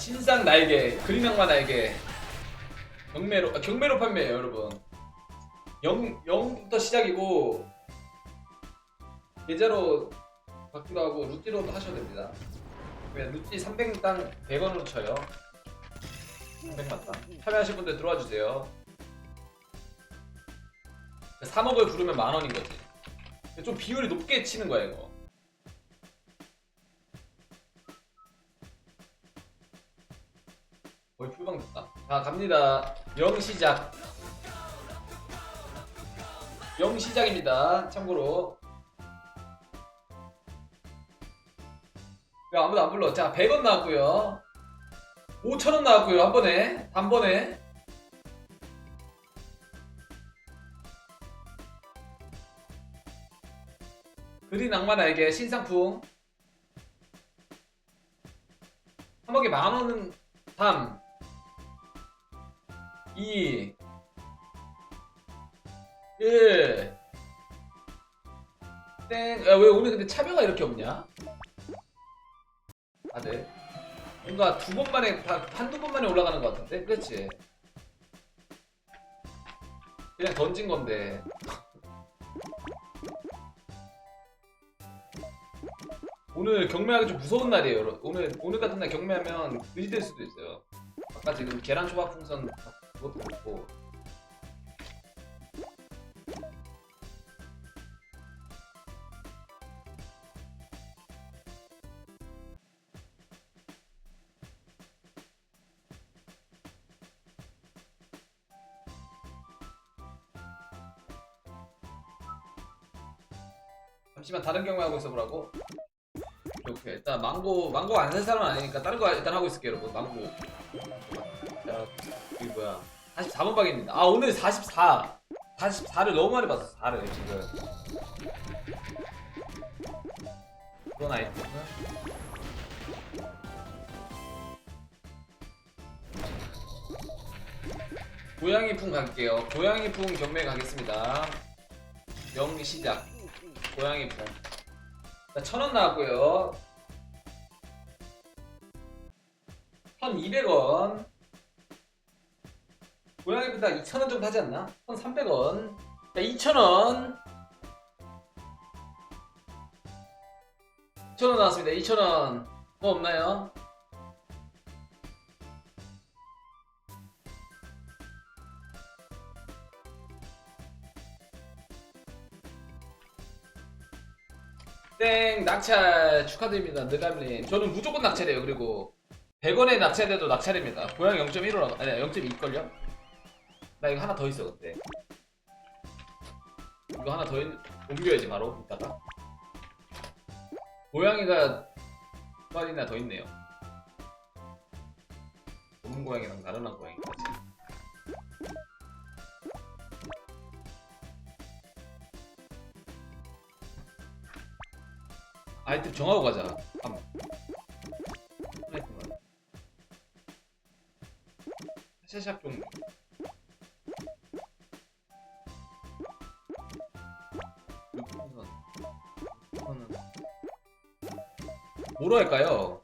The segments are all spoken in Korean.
신상 날개, 그린 악마 날개. 경매로 아, 경매로 판매해요, 여러분. 0 0부터 시작이고 계좌로 받기도 하고 루찌로도 하셔도 됩니다. 그냥 루찌 300당 100원으로 쳐요. 300만 당. 참여하실 분들 들어와 주세요. 3억을 부르면 만 원인 거지. 좀 비율이 높게 치는 거야 이거. 풀방 됐다. 자 갑니다. 영 시작. 영 시작입니다. 참고로. 야 아무도 안 불러. 자 100원 나왔고요. 5천원 나왔고요. 한 번에. 단번에. 그린 악마 날개 신상품. 한 번에 만 원은 3 2 1 땡. 야, 왜 오늘 근데 차별가 이렇게 없냐? 다들. 뭔가 두 번만에, 다, 한두 번만에 올라가는 것 같은데? 그렇지? 그냥 던진 건데. 오늘 경매하기 좀 무서운 날이에요. 여러분. 오늘, 오늘 같은 날 경매하면 들이댈 수도 있어요. 아까 지금 계란 초밥 풍선 그것도 그렇고. 잠시만 다른 경매 하고 있어보라고. 오케이 일단 망고 망고 안산 사람은 아니니까 다른 거 일단 하고 있을게요 여러분 망고. 자 이게 뭐야? 44번 박입니다. 아 오늘 44. 44를 너무 많이 봤어 4를 지금. 그런 아이템은 고양이 풍 갈게요. 고양이 풍 경매 가겠습니다. 영 시작. 고양이 풍. 자, 천원 나왔고요. 1200원. 고양이 분당 2,000원 정도 하지 않나? 1,300원. 자, 2,000원. 2,000원 나왔습니다. 2,000원. 뭐 없나요? 땡 낙찰 축하드립니다 느감님 저는 무조건 낙찰이에요 그리고 100원에 낙찰돼도 낙찰입니다 고양 0.15라 아니 0.2걸요? 나 이거 하나 더 있어 그때 이거 하나 더 있, 옮겨야지 바로 이따가 고양이가 두 마리나 더 있네요 검은 고양이랑 다른 한 고양이까지 아이템 정하고 가자. 아이템은. 샤샵 종류. 뭐로 할까요?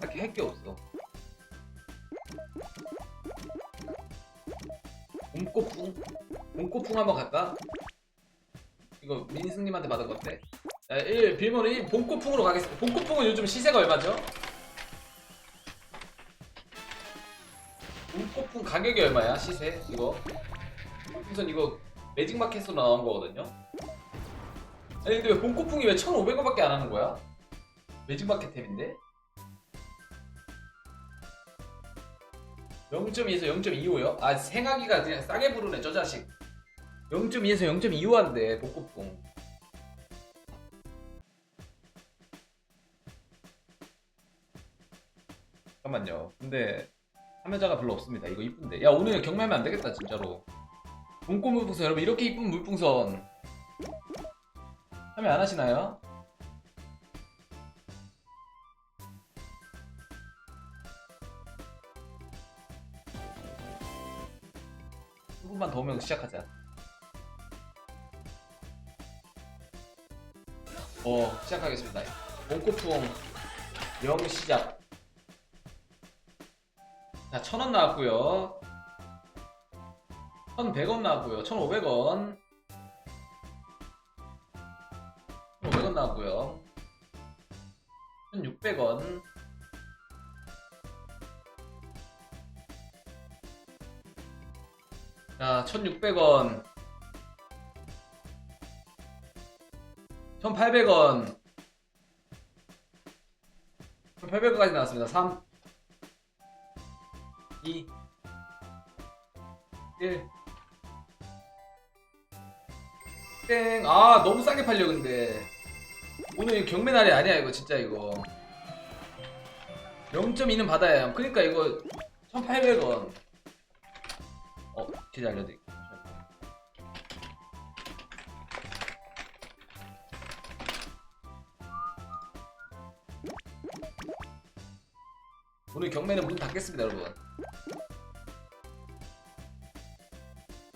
딱히 할 게 없어. 봄꽃풍? 봄꽃풍 한번 갈까? 이거 민승님한테 받은 건데 자, 1 빌면 1 봄꽃풍으로 가겠습니다 봄꽃풍은 요즘 시세가 얼마죠? 봄꽃풍 가격이 얼마야? 시세? 이거? 우선 이거 매직마켓으로 나온 거거든요. 아니 근데 왜 봄꽃풍이 왜 1,500원밖에 안 하는 거야? 매직마켓 탭인데? 0.2에서 0.25요? 아 생각이가 그냥 싸게 부르네 저 자식. 0.2에서 0.25 한대 복고풍. 잠깐만요. 근데 참여자가 별로 없습니다. 이거 이쁜데. 야 오늘 경매하면 안 되겠다 진짜로. 봄꽃 물풍선 여러분 이렇게 이쁜 물풍선 참여 안 하시나요? 조금만 더 오면 시작하자. 어 시작하겠습니다. 봄꽃풍 영 시작. 자 천원 나왔고요. 1100원 나왔고요. 1500원. 1500원 나왔고요. 1600원. 자 1600원. 1800원. 1800원까지 나왔습니다. 3 2 1 땡. 아, 너무 싸게 팔려 근데. 오늘 이거 경매 날이 아니야 이거 진짜 이거. 0.2는 받아야 해요. 그러니까 이거 1,800원. 어, 기대 알려드릴게요. 오늘 경매는 문 닫겠습니다, 여러분.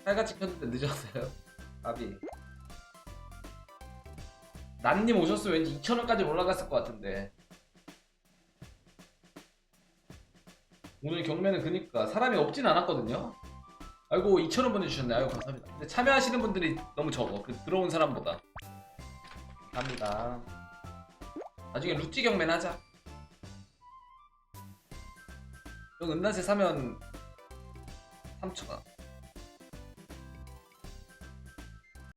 칼같이 켰는데 늦었어요. 아비. 난님 오셨으면 왠지 2,000원까지 올라갔을 것 같은데. 오늘 경매는 그니까 사람이 없진 않았거든요. 아이고 2,000원 보내주셨네. 아유 감사합니다. 근데 참여하시는 분들이 너무 적어. 그 들어온 사람보다. 감사합니다. 나중에 루찌 경매는 하자. 형 은나세 사면 3,000원.